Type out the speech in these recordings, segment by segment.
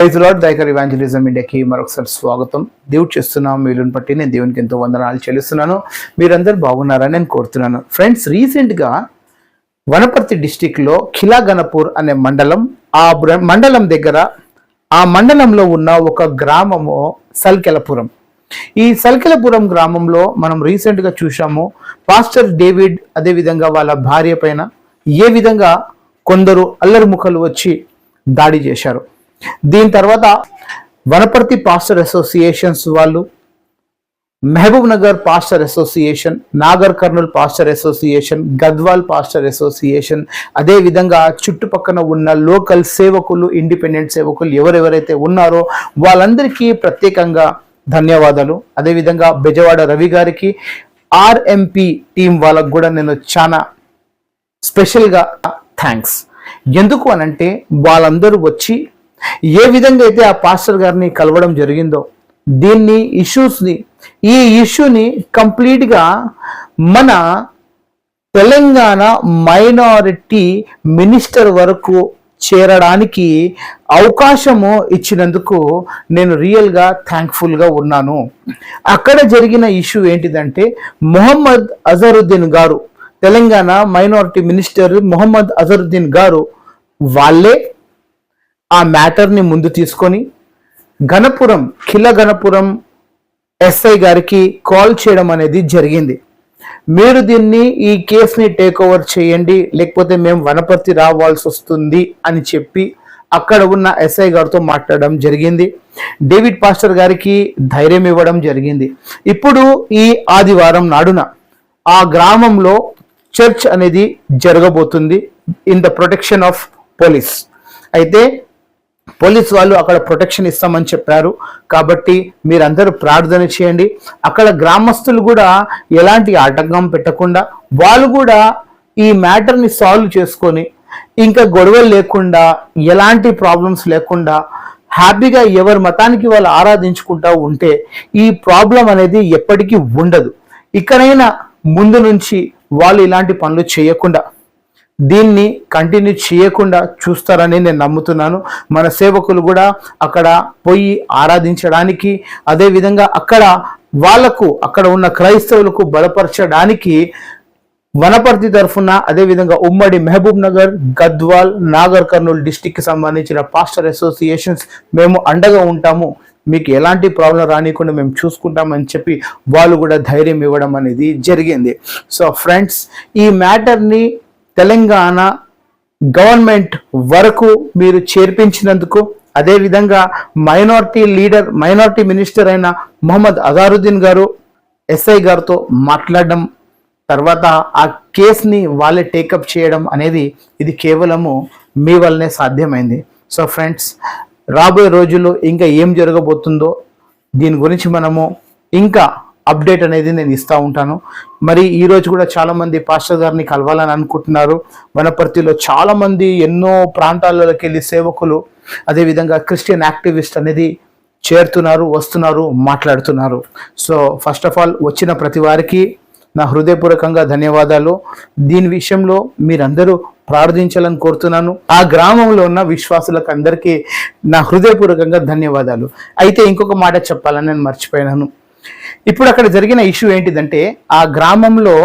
Praise దైకర్ evangelism ఇండియాకి మరొకసారి స్వాగతం. దేవుడు చేస్తున్నాం వీలుని బట్టి నేను దేవునికి ఎంతో వందనాలు చెల్లిస్తున్నాను. మీరందరూ బాగున్నారని నేను కోరుతున్నాను. ఫ్రెండ్స్ రీసెంట్గా వనపర్తి డిస్టిక్లో ఖిలాగనపూర్ అనే మండలం ఆ మండలం దగ్గర ఆ మండలంలో ఉన్న ఒక గ్రామము సల్కెలపురం. ఈ సల్కెలపురం గ్రామంలో మనం రీసెంట్గా చూసాము పాస్టర్ డేవిడ్ అదేవిధంగా వాళ్ళ భార్య పైన ఏ విధంగా కొందరు అల్లరి ముఖలు వచ్చి దాడి చేశారు. దీని తర్వాత వనపర్తి పాస్టర్ అసోసియేషన్స్ వాళ్ళు Mahabubnagar pastor association Nagarkurnool pastor association Gadwal pastor association అదేవిధంగా చుట్టుపక్కన ఉన్న లోకల్ సేవకులు ఇండిపెండెంట్ సేవకులు ఎవరెవరైతే ఉన్నారో వాళ్ళందరికీ ప్రత్యేకంగా ధన్యవాదాలు. అదేవిధంగా బెజవాడ రవి గారికి ఆర్ఎంపి టీం వాళ్ళకు కూడా నేను చాలా స్పెషల్గా థ్యాంక్స్ ఎందుకు అనంటే వాళ్ళందరూ వచ్చి ఏ విధంగా అయితే ఆ పాస్టర్ గారిని కలవడం జరిగిందో దీన్ని ఇష్యూస్ని ఈ ఇష్యూని కంప్లీట్గా మన తెలంగాణ మైనారిటీ మినిస్టర్ వరకు చేరడానికి అవకాశము ఇచ్చినందుకు నేను రియల్గా థ్యాంక్ఫుల్గా ఉన్నాను. అక్కడ జరిగిన ఇష్యూ ఏంటిదంటే మొహమ్మద్ అజరుద్దీన్ గారు తెలంగాణ మైనారిటీ మినిస్టర్ మొహమ్మద్ అజరుద్దీన్ గారు వాళ్ళే ఆ మ్యాటర్ని ముందు తీసుకొని గణపురం కిల గణపురం ఎస్ఐ గారికి కాల్ చేయడం అనేది జరిగింది. మీరు దీన్ని ఈ కేసుని టేక్ ఓవర్ చేయండి లేకపోతే మేము వనపర్తి రావాల్సి వస్తుంది అని చెప్పి అక్కడ ఉన్న ఎస్ఐ గారితో మాట్లాడడం జరిగింది. డేవిడ్ పాస్టర్ గారికి ధైర్యం ఇవ్వడం జరిగింది. ఇప్పుడు ఈ ఆదివారం నాడున ఆ గ్రామంలో చర్చ్ అనేది జరగబోతుంది. In the protection of police అయితే పోలీస్ వాళ్ళు అక్కడ ప్రొటెక్షన్ ఇస్తామని చెప్పారు. కాబట్టి మీరందరూ ప్రార్థన చేయండి. అక్కడ గ్రామస్తులు కూడా ఎలాంటి ఆటంకం పెట్టకుండా వాళ్ళు కూడా ఈ మ్యాటర్ని సాల్వ్ చేసుకొని ఇంకా గొడవలు లేకుండా ఎలాంటి ప్రాబ్లమ్స్ లేకుండా హ్యాపీగా ఎవరి మతానికి వాళ్ళు ఆరాధించుకుంటా ఉంటే ఈ ప్రాబ్లం అనేది ఎప్పటికీ ఉండదు. ఇక్కడైనా ముందు నుంచి వాళ్ళు ఇలాంటి పనులు చేయకుండా దీన్ని కంటిన్యూ చేయకుండా చూస్తారని నేను నమ్ముతున్నాను. మన సేవకులు కూడా అక్కడ పోయి ఆరాధించడానికి అదేవిధంగా అక్కడ వాళ్ళకు అక్కడ ఉన్న క్రైస్తవులకు బలపరచడానికి వనపర్తి తరఫున అదేవిధంగా ఉమ్మడి మహబూబ్ నగర్ గద్వాల్ నాగర్ కర్నూలు డిస్టిక్కి సంబంధించిన పాస్టర్ అసోసియేషన్స్ మేము అండగా ఉంటాము. మీకు ఎలాంటి ప్రాబ్లం రానికుండా మేము చూసుకుంటామని చెప్పి వాళ్ళు కూడా ధైర్యం ఇవ్వడం అనేది జరిగింది. సో ఫ్రెండ్స్ ఈ మ్యాటర్ని తెలంగాణ గవర్నమెంట్ వరకు మీరు చేర్పించినందుకు అదేవిధంగా మైనార్టీ లీడర్ మైనార్టీ మినిస్టర్ అయిన మొహమ్మద్ అజారుద్దీన్ గారు ఎస్ఐ గారితో మాట్లాడడం తర్వాత ఆ కేసుని వాళ్ళే టేకప్ చేయడం అనేది ఇది కేవలము మీ వల్లనే సాధ్యమైంది. సో ఫ్రెండ్స్ రాబోయే రోజుల్లో ఇంకా ఏం జరగబోతుందో దీని గురించి మనము ఇంకా అప్డేట్ అనేది నేను ఇస్తూ ఉంటాను. మరి ఈరోజు కూడా చాలామంది పాస్టర్ గారిని కలవాలని అనుకుంటున్నారు. వనపర్తిలో చాలామంది ఎన్నో ప్రాంతాలలోకి వెళ్ళి సేవకులు అదేవిధంగా క్రిస్టియన్ యాక్టివిస్ట్ అనేది చేరుతున్నారు వస్తున్నారు మాట్లాడుతున్నారు. సో ఫస్ట్ ఆఫ్ ఆల్ వచ్చిన ప్రతి వారికి నా హృదయపూర్వకంగా ధన్యవాదాలు. దీని విషయంలో మీరందరూ ప్రార్థించాలని కోరుతున్నాను. ఆ గ్రామంలో ఉన్న విశ్వాసులకు అందరికీ నా హృదయపూర్వకంగా ధన్యవాదాలు. అయితే ఇంకొక మాట చెప్పాలని నేను మర్చిపోయినాను. ఇప్పుడు అక్కడ జరిగిన ఇష్యూ ఏంటిదంటే ఆ గ్రామంలో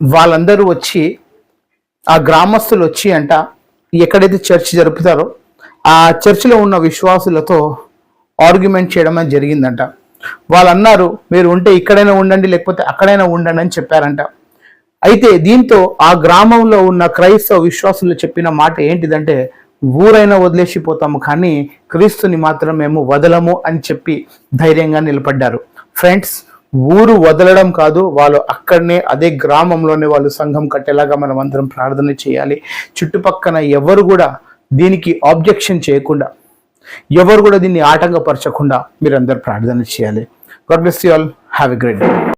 వాళ్ళందరూ వచ్చి ఆ గ్రామస్తులు వచ్చి అంట ఎక్కడైతే చర్చ్ జరుపుతారో ఆ చర్చిలో ఉన్న విశ్వాసులతో ఆర్గ్యుమెంట్ చేయడం అనేది జరిగిందంట. వాళ్ళు అన్నారు మీరు ఉంటే ఇక్కడైనా ఉండండి లేకపోతే అక్కడైనా ఉండండి అని చెప్పారంట. అయితే దీంతో ఆ గ్రామంలో ఉన్న క్రైస్తవ విశ్వాసులు చెప్పిన మాట ఏంటిదంటే ఊరైనా వదిలేసిపోతాము కానీ క్రీస్తుని మాత్రం మేము వదలము అని చెప్పి ధైర్యంగా నిలబడ్డారు. ఫ్రెండ్స్ ఊరు వదలడం కాదు వాళ్ళు అక్కడనే అదే గ్రామంలోనే వాళ్ళు సంఘం కట్టేలాగా మనం అందరం ప్రార్థన చేయాలి. చుట్టుపక్కన ఎవరు కూడా దీనికి ఆబ్జెక్షన్ చేయకుండా ఎవరు కూడా దీన్ని ఆటంకపరచకుండా మీరందరూ ప్రార్థన చేయాలి. God bless you all have a great day